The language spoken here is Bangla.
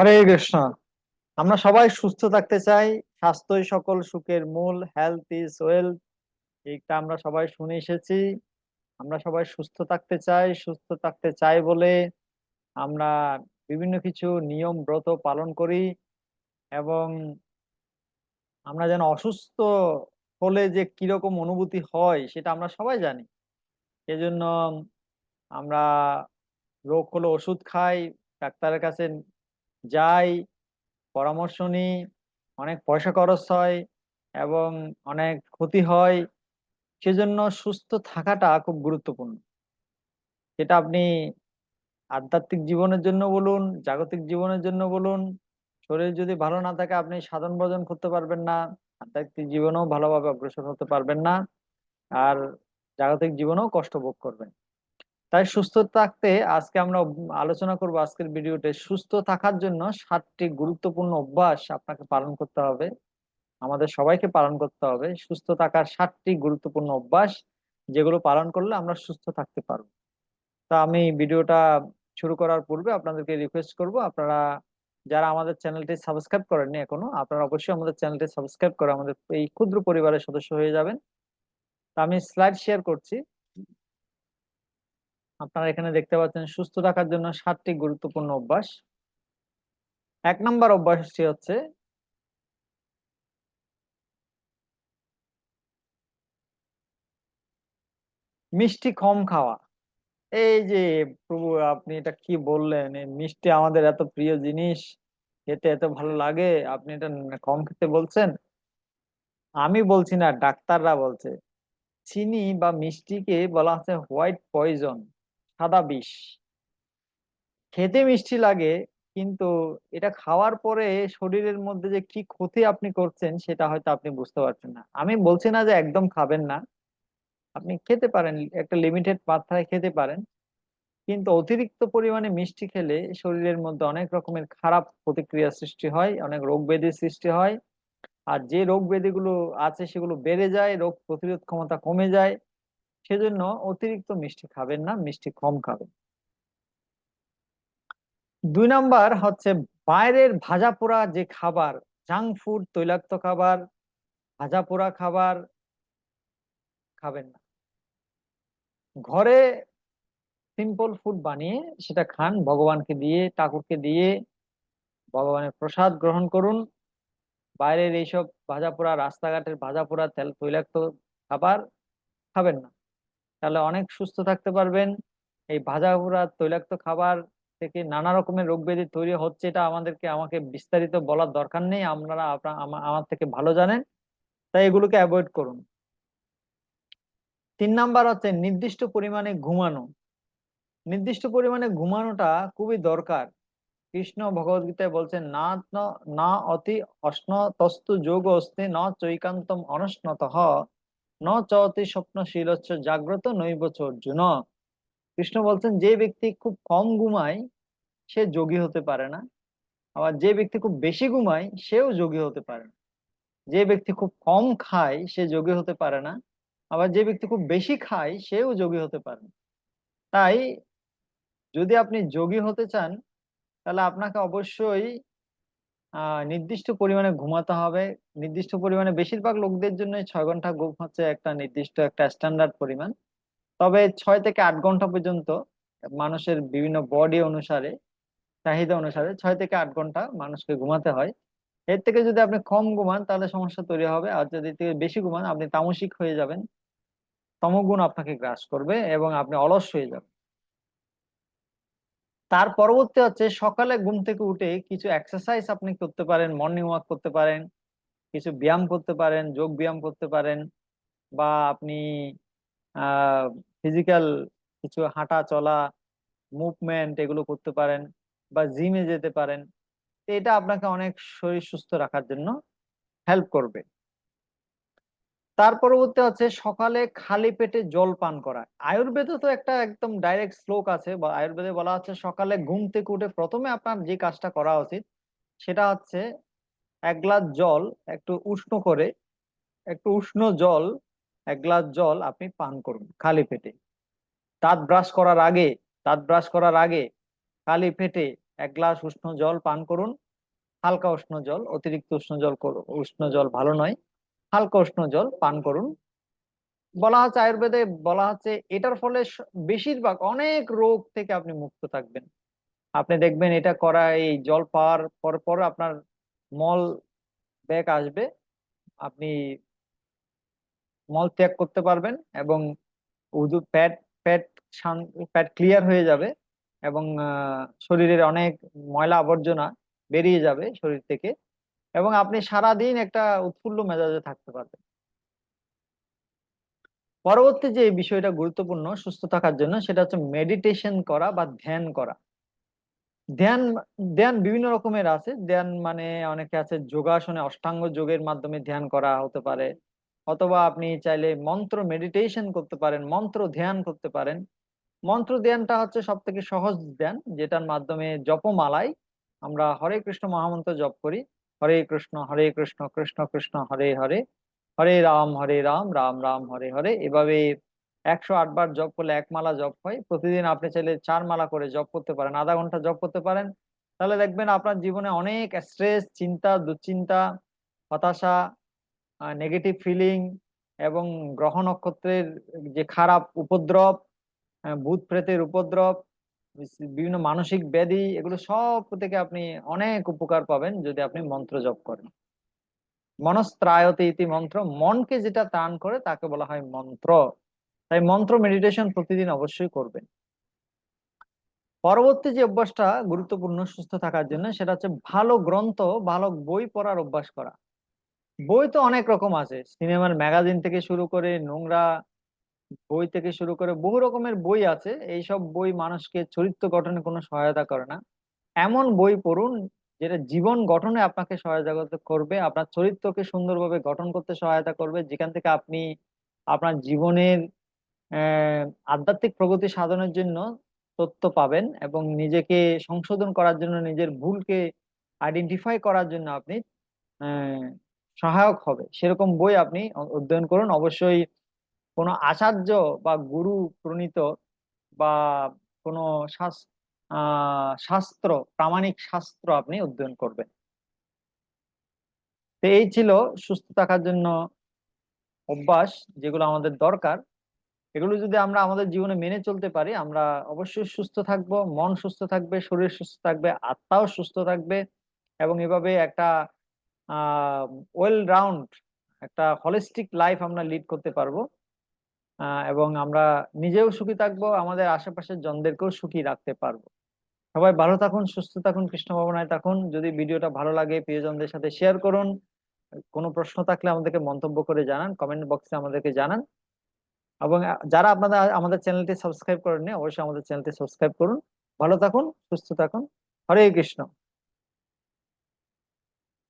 হরে কৃষ্ণ। আমরা সবাই সুস্থ থাকতে চাই। স্বাস্থ্যই সকল সুখের মূল হেলথ ইজ ওয়েলথ এইটা আমরা সবাই শুনে এসেছি। আমরা সবাই সুস্থ থাকতে চাই, সুস্থ থাকতে চাই বলে আমরা বিভিন্ন কিছু নিয়ম, ব্রত পালন করি এবং আমরা যেন অসুস্থ হলে যে কীরকম অনুভূতি হয় সেটা আমরা সবাই জানি। সেজন্য আমরা রোগ হলে ওষুধ খাই, ডাক্তারের কাছে যাই, পরামর্শ নিই অনেক পয়সা খরচ হয় এবং অনেক ক্ষতি হয়, সেজন্য সুস্থ থাকাটা খুব গুরুত্বপূর্ণ। সেটা আপনি আধ্যাত্মিক জীবনের জন্য বলুন, জাগতিক জীবনের জন্য বলুন, শরীর যদি ভালো না থাকে আপনি সাধন ভজন করতে পারবেন না, আধ্যাত্মিক জীবনেও ভালোভাবে অগ্রসর হতে পারবেন না, আর জাগতিক জীবনেও কষ্ট ভোগ করবেন। তাই সুস্থ থাকতে আজকে আমরা আলোচনা করব আজকের ভিডিওতে। সুস্থ থাকার জন্য সাতটি গুরুত্বপূর্ণ অভ্যাস আপনাকে পালন করতে হবে। আমাদের সবাইকে পালন করতে হবে। সুস্থ থাকার সাতটি গুরুত্বপূর্ণ অভ্যাস যেগুলো পালন করলে আমরা সুস্থ থাকতে পারব। তা আমি ভিডিওটা শুরু করার পূর্বে আপনাদেরকে রিকোয়েস্ট করব, আপনারা যারা আমাদের চ্যানেলটি সাবস্ক্রাইব করেননি এখনও, আপনারা অবশ্যই আমাদের চ্যানেলটি সাবস্ক্রাইব করে আমাদের এই ক্ষুদ্র পরিবারের সদস্য হয়ে যাবেন। তা আমি স্লাইড শেয়ার করছি। আপনারা এখানে দেখতে পাচ্ছেন সুস্থ থাকার জন্য সাতটি গুরুত্বপূর্ণ অভ্যাস। এক নম্বর অভ্যাসটি হচ্ছে মিষ্টি কম খাওয়া। এই যে প্রভু, আপনি এটা কি বললেন? মিষ্টি আমাদের এত প্রিয় জিনিস, খেতে এত ভালো লাগে, আপনি এটা কম খেতে বলছেন? আমি বলছি না, ডাক্তাররা বলছে। চিনি বা মিষ্টিকে বলা হচ্ছে হোয়াইট পয়জন সাদা বিষ। খেতে মিষ্টি লাগে, কিন্তু এটা খাওয়ার পরে শরীরের মধ্যে যে কি ক্ষতি আপনি করছেন সেটা হয়তো আপনি বুঝতে পারছেন না। আমি বলছি না যে একদম খাবেন না। আপনি খেতে পারেন, একটা লিমিটেড মাত্রায় খেতে পারেন। কিন্তু অতিরিক্ত পরিমাণে মিষ্টি খেলে শরীরের মধ্যে অনেক রকমের খারাপ প্রতিক্রিয়া সৃষ্টি হয়, অনেক রোগ ব্যাধির সৃষ্টি হয়। আর যে রোগ ব্যাধিগুলো আছে সেগুলো বেড়ে যায়, রোগ প্রতিরোধ ক্ষমতা কমে যায়। সেজন্য অতিরিক্ত মিষ্টি খাবেন না, মিষ্টি কম খাবেন। দুই নাম্বার হচ্ছে বাইরের ভাজা পোড়া যে খাবার, জাঙ্ক ফুড, তৈলাক্ত খাবার, ভাজা পোড়া খাবার খাবেন না। ঘরে সিম্পল ফুড বানিয়ে সেটা খান, ভগবানকে দিয়ে, ঠাকুরকে দিয়ে, ভগবানের প্রসাদ গ্রহণ করুন। বাইরের এইসব ভাজা পোড়া, রাস্তাঘাটের ভাজা পোড়া, তেল, তৈলাক্ত খাবার খাবেন না। তাহলে অনেক সুস্থ থাকতে পারবেন। এই ভাজা পোড়া তৈলাক্ত খাবার থেকে নানা রকমের রোগ ব্যাধি তৈরি হচ্ছে, এটা আমাদেরকে, আমাকে বিস্তারিত বলার দরকার নেই। আপনারা আমার থেকে ভালো জানেন। তাই এগুলোকে অ্যাভয়েড করুন। তিন নাম্বার হচ্ছে নির্দিষ্ট পরিমাণে ঘুমানো। নির্দিষ্ট পরিমাণে ঘুমানোটা খুবই দরকার। কৃষ্ণ ভগবত গীতায় বলছেন না না অতি অশ্ন তস্তু যোগ অস্তি ন চৈকান্তম অনস্নত ন চতি স্বপ্নশীল হচ্ছে জাগ্রত নৈব অর্জুন। কৃষ্ণ বলছেন, যে ব্যক্তি খুব কম ঘুমায়, সে যোগী হতে পারে না। আবার যে ব্যক্তি খুব বেশি ঘুমায়, সেও যোগী হতে পারে না। যে ব্যক্তি খুব কম খায়, সে যোগী হতে পারে না। আবার যে ব্যক্তি খুব বেশি খায়, সেও যোগী হতে পারে না। তাই যদি আপনি যোগী হতে চান, তাহলে আপনাকে অবশ্যই নির্দিষ্ট পরিমাণে ঘুমাতে হবে। নির্দিষ্ট পরিমাণে বেশিরভাগ লোকদের জন্য ছয় ঘণ্টা ঘুম হচ্ছে একটা নির্দিষ্ট একটা স্ট্যান্ডার্ড পরিমাণ। তবে ছয় থেকে আট ঘণ্টা পর্যন্ত মানুষের বিভিন্ন বডি অনুসারে, চাহিদা অনুসারে ছয় থেকে আট ঘণ্টা মানুষকে ঘুমাতে হয়। এর থেকে যদি আপনি কম ঘুমান তাহলে সমস্যা তৈরি হবে। আর যদি থেকে বেশি ঘুমান, আপনি তামসিক হয়ে যাবেন। তমগুণ আপনাকে গ্রাস করবে এবং আপনি অলস হয়ে যাবেন। তার পরবর্তী হচ্ছে সকালে ঘুম থেকে উঠে কিছু এক্সারসাইজ আপনি করতে পারেন মর্নিং ওয়াক করতে পারেন, কিছু ব্যায়াম করতে পারেন, যোগ ব্যায়াম করতে পারেন, বা আপনি ফিজিক্যাল কিছু হাঁটা চলা মুভমেন্ট এগুলো করতে পারেন, বা জিমে যেতে পারেন। এটা আপনাকে অনেক শরীর সুস্থ রাখার জন্য হেল্প করবে। তার পরবর্তী হচ্ছে সকালে খালি পেটে জল পান করা। আয়ুর্বেদে তো একটা একদম ডাইরেক্ট শ্লোক আছে, বা আয়ুর্বেদে বলা হচ্ছে সকালে ঘুম থেকে উঠে প্রথমে আপনার যে কাজটা করা উচিত, সেটা হচ্ছে এক গ্লাস জল একটু উষ্ণ করে, একটু উষ্ণ জল, এক গ্লাস জল আপনি পান করুন খালি পেটে। দাঁত ব্রাশ করার আগে, দাঁত ব্রাশ করার আগে খালি পেটে এক গ্লাস উষ্ণ জল পান করুন। হালকা উষ্ণ জল, অতিরিক্ত উষ্ণ জল উষ্ণ জল ভালো নয়। হালকা উষ্ণ জল পান করুন। বলা হচ্ছে আয়ুর্বেদে বলা হচ্ছে এটার ফলে বেশিরভাগ অনেক রোগ থেকে আপনি মুক্ত থাকবেন। আপনি দেখবেন এটা করা এই জল পাওয়ার পর পর আপনার মল ব্যাগ আসবে, আপনি মল ত্যাগ করতে পারবেন এবং উদু প্যাট প্যাট প্যাট ক্লিয়ার হয়ে যাবে এবং শরীরের অনেক ময়লা আবর্জনা বেরিয়ে যাবে শরীর থেকে। এবং আপনি সারা দিন একটা উৎফুল্ল মেজাজে থাকতে পারবেন। পরবর্তী যে বিষয়টা গুরুত্বপূর্ণ সুস্থ থাকার জন্য, সেটা হচ্ছে মেডিটেশন করা বা ধ্যান করা। ধ্যান ধ্যান বিভিন্ন রকমের আছে। ধ্যান মানে অনেকে আছে যোগাসনে, অষ্টাঙ্গ যোগের মাধ্যমে ধ্যান করা হতে পারে। অথবা আপনি চাইলে মন্ত্র মেডিটেশন করতে পারেন, মন্ত্র ধ্যান করতে পারেন। মন্ত্র ধ্যানটা হচ্ছে সব থেকে সহজ ধ্যান, যেটার মাধ্যমে জপমালায় আমরা হরে কৃষ্ণ মহামন্ত্র জপ করি। হরে কৃষ্ণ হরে কৃষ্ণ কৃষ্ণ কৃষ্ণ, হরে হরে। হরে রাম হরে রাম রাম রাম, হরে হরে। এভাবে একশো বার জপ করলে এক মালা জপ হয়। প্রতিদিন আপনি চাইলে চার মালা করে জপ করতে পারেন, আধা ঘণ্টা জপ করতে পারেন। তাহলে দেখবেন আপনার জীবনে অনেক স্ট্রেস চিন্তা, দুশ্চিন্তা, হতাশা নেগেটিভ ফিলিং এবং গ্রহ নক্ষত্রের যে খারাপ উপদ্রব ভূত প্রেতের উপদ্রব বিভিন্ন মানসিক ব্যাধি এগুলো সব থেকে আপনি অনেক উপকার পাবেন যদি আপনি মন্ত্র জপ করেন। মনস্ত্রায়তে ইতি মন্ত্র, মনকে যেটা ত্রাণ করে তাকে বলা হয় মন্ত্র। তাই মন্ত্র মেডিটেশন প্রতিদিন অবশ্যই করবেন। পরবর্তী যে অভ্যাসটা গুরুত্বপূর্ণ সুস্থ থাকার জন্য, সেটা হচ্ছে ভালো গ্রন্থ, ভালো বই পড়ার অভ্যাস করা। বই তো অনেক রকম আছে। সিনেমার ম্যাগাজিন থেকে শুরু করে নোংরা বই থেকে শুরু করে বহু রকমের বই আছে। এইসব বই মানুষকে চরিত্র গঠনে কোনো সহায়তা করে না। এমন বই পড়ুন যেটা জীবন গঠনে আপনাকে সহায়তা করবে, আপনার চরিত্রকে সুন্দরভাবে গঠন করতে সহায়তা করবে, যেখান থেকে আপনি আপনার জীবনের আধ্যাত্মিক প্রগতি সাধনের জন্য তথ্য পাবেন এবং নিজেকে সংশোধন করার জন্য, নিজের ভুলকে আইডেন্টিফাই করার জন্য আপনি সহায়ক হবে। সেরকম বই আপনি অধ্যয়ন করুন। অবশ্যই কোনো আচার্য বা গুরু প্রণীত বা কোনো শাস্ত্র, প্রামাণিক শাস্ত্র আপনি অধ্যয়ন করবেন। তো এই ছিল সুস্থ থাকার জন্য অভ্যাস যেগুলো আমাদের দরকার। এগুলো যদি আমরা আমাদের জীবনে মেনে চলতে পারি, আমরা অবশ্যই সুস্থ থাকব, মন সুস্থ থাকবে, শরীর সুস্থ থাকবে, আত্মাও সুস্থ থাকবে এবং এভাবে একটা ওয়েল রাউন্ড একটা হলিস্টিক লাইফ আমরা লিড করতে পারব। এবং আমরা নিজেও সুখী থাকব, আমাদের আশেপাশের জনদেরকেও সুখী রাখতে পারব। সবাই ভালো থাকুন, সুস্থ থাকুন, কৃষ্ণ ভাবনায় থাকুন। যদি ভিডিওটা ভালো লাগে, প্রিয়জনদের সাথে শেয়ার করুন। কোনো প্রশ্ন থাকলে আমাদেরকে মন্তব্য করে জানান কমেন্ট বক্সে আমাদেরকে জানান। এবং যারা আপনাদের, আমাদের চ্যানেলটি সাবস্ক্রাইব করেননি, অবশ্যই আমাদের চ্যানেলটি সাবস্ক্রাইব করুন। ভালো থাকুন, সুস্থ থাকুন। হরে কৃষ্ণ।